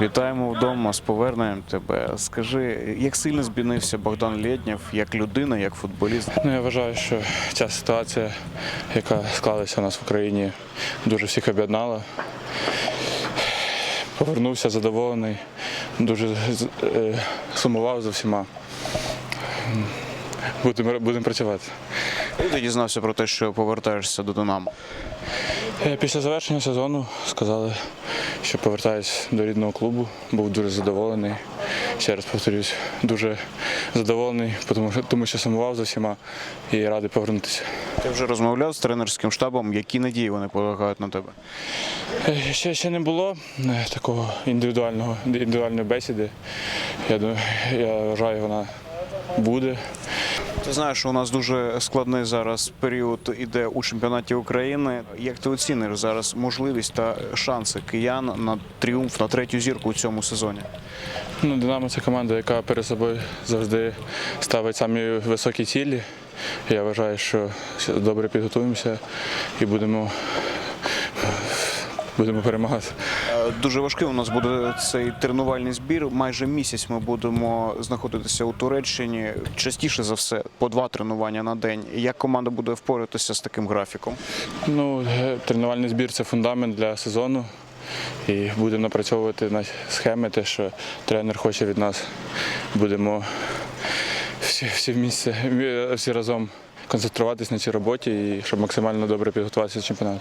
Вітаємо вдома з поверненням тебе. Скажи, як сильно змінився Богдан Лєднєв як людина, як футболіст? Ну, я вважаю, що ця ситуація, яка склалася у нас в Україні, дуже всіх об'єднала. Повернувся задоволений, дуже е, сумував за всіма. Будемо, будемо працювати. Ти дізнався про те, що повертаєшся до Динамо? Е, Після завершення сезону сказали, що повертаюсь до рідного клубу. Був дуже задоволений. Ще раз повторюсь, дуже задоволений, тому що, тому що сумував за всіма і радий повернутися. Ти вже розмовляв з тренерським штабом, які надії вони полагають на тебе? Е, Ще, ще не було е, такого індивідуального індивідуальної бесіди. Я думаю, я вважаю, вона буде. Ти знаєш, що у нас дуже складний зараз період іде у чемпіонаті України. Як ти оціниш зараз можливість та шанси киян на тріумф на третю зірку у цьому сезоні? Ну, Динамо це команда, яка перед собою завжди ставить самі високі цілі. Я вважаю, що добре підготуємося і будемо, будемо перемагати. Дуже важкий у нас буде цей тренувальний збір. Майже місяць ми будемо знаходитися у Туреччині. Частіше за все, по два тренування на день. Як команда буде впоратися з таким графіком? Ну, е, тренувальний збір це фундамент для сезону. І будемо напрацьовувати на схеми, те, що тренер хоче від нас. Будемо всі, всі, в місці, всі разом концентруватись на цій роботі і щоб максимально добре підготуватися до чемпіонату.